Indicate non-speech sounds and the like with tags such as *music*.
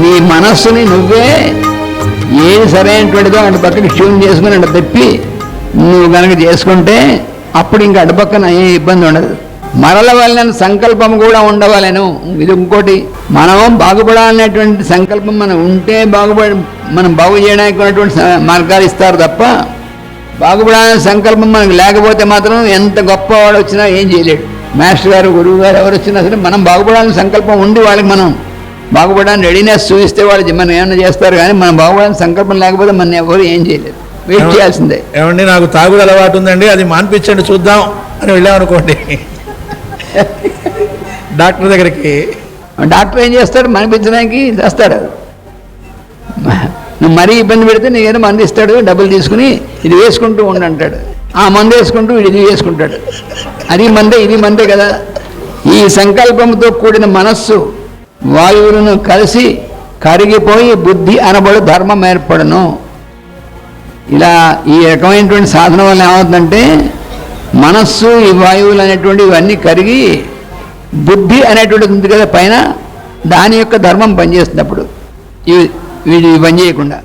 నీ మనస్సుని నువ్వే ఏది సరైనటువంటిదో అటు పక్కకి ట్యూన్ చేసుకుని అటు తెప్పి నువ్వు కనుక చేసుకుంటే అప్పుడు ఇంకా అటు పక్కన ఏ ఇబ్బంది ఉండదు. మరల వలన సంకల్పం కూడా ఉండవలను. ఇది ఇంకోటి మనం బాగుపడాలనేటువంటి సంకల్పం మనం ఉంటే బాగుపడి మనం బాగు చేయడానికి ఉన్నటువంటి మార్గాలు ఇస్తారు తప్ప బాగుపడాలనే సంకల్పం మనకు లేకపోతే మాత్రం ఎంత గొప్పవాడు వచ్చినా ఏం చేయలేడు. మాస్టర్ గారు గురువు గారు ఎవరు వచ్చినా సరే మనం బాగుపడాలని సంకల్పం ఉండి వాళ్ళకి మనం బాగుపడాలని రెడీనెస్ చూపిస్తే వాళ్ళు మనం ఏమైనా చేస్తారు కానీ మనం బాగుపడాలని సంకల్పం లేకపోతే మనం ఎవరు ఏం చేయలేదు వెయిట్ చేయాల్సిందే. ఏమండి నాకు తాగుడు అలవాటు ఉందండి అది మాన్పించండి చూద్దాం అని వెళ్ళామనుకోండి *laughs* డాక్టర్ దగ్గరికి. డాక్టర్ ఏం చేస్తాడు? మనిపించడానికి చేస్తాడు నువ్వు మరీ ఇబ్బంది పెడితే నీకేదో మందు ఇస్తాడు డబ్బులు తీసుకుని ఇది వేసుకుంటూ ఉండు అంటాడు ఆ మందు వేసుకుంటూ ఇది వేసుకుంటాడు. అది మందే ఇది మందే కదా. ఈ సంకల్పంతో కూడిన మనస్సు వాయువులను కలిసి కరిగిపోయి బుద్ధి అనబడు ధర్మం ఏర్పడను. ఇలా ఈ రకమైనటువంటి సాధన వల్ల ఏమవుతుందంటే మనస్సు ఈ వాయువులు అనేటువంటి ఇవన్నీ కరిగి బుద్ధి అనేటువంటిది ఉంది కదా పైన దాని యొక్క ధర్మం పనిచేస్తున్నప్పుడు. ఇవి వీడి పని చేయకుండా.